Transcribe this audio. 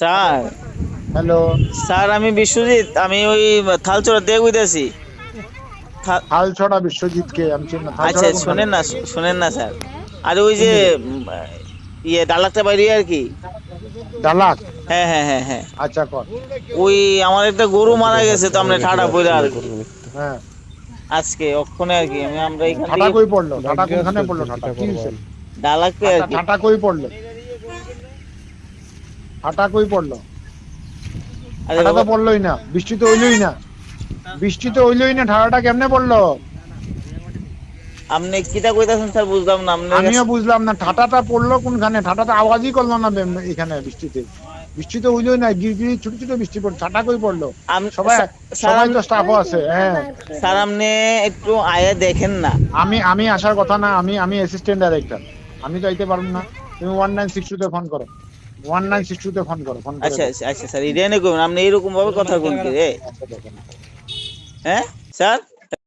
Sir. Hello. Sir আমি বিশ্বজিৎ আমি ওই থালচড়া দিয়ে বুঝতেছি বিশ্বজিৎকে আমি চিনি না। আচ্ছা থালছড়া শোনেন না শোনেন না স্যার। আর ওই যে ইয়ে ডালাকটা বাইরে আর কি? ডালাক? হ্যাঁ হ্যাঁ হ্যাঁ হ্যাঁ। আচ্ছা কর। ওই আমার একটা গরু মারা গেছে তো আমরা ঠাডা পড়ে আর কি। হ্যাঁ। আজকে অক্ষণে আর কি আমি আমরা এখান ঠাটা কই পড়ল? ঠাটা কোনখানে পড়ল? ঠাটা কি হয়েছে? ডালাকতে আর কি। ঠাটা কই পড়ল? কই পড়ল? তো পড়লোই না বৃষ্টি তো হইলই না। বৃষ্টি তো হইলই না ঠাটাটা কেমনে পড়ল? আপনি কিটা কইতাছেন স্যার বুঝলাম না আপনি আমিও বুঝলাম না ঠাটাটা পড়ল কোনখানে? ঠাটাটা আওয়াজই করল না এখানে বৃষ্টিতে। বৃষ্টি তো হইলই না গিরগিরি ছোট ছোট বৃষ্টি পড়ছে ঠাটা কই পড়ল? সবাই সবাই তো স্টাফও আছে হ্যাঁ। স্যার আপনি একটু আয়া দেখেন না। আমি আমি আসার কথা না আমি আমি অ্যাসিস্ট্যান্ট ডাইরেক্টর আমি তো আইতে পারব না। তুমি ওয়ান নাইন সিক্স টুতে ফোন করো। ওয়ান নাইন সিক্স টুতে ফোন করো ফোন আচ্ছা আচ্ছা আচ্ছা স্যার এটা এনে করবেন আপনি এরকম ভাবে কথা বলুন কি রে? হ্যাঁ স্যার?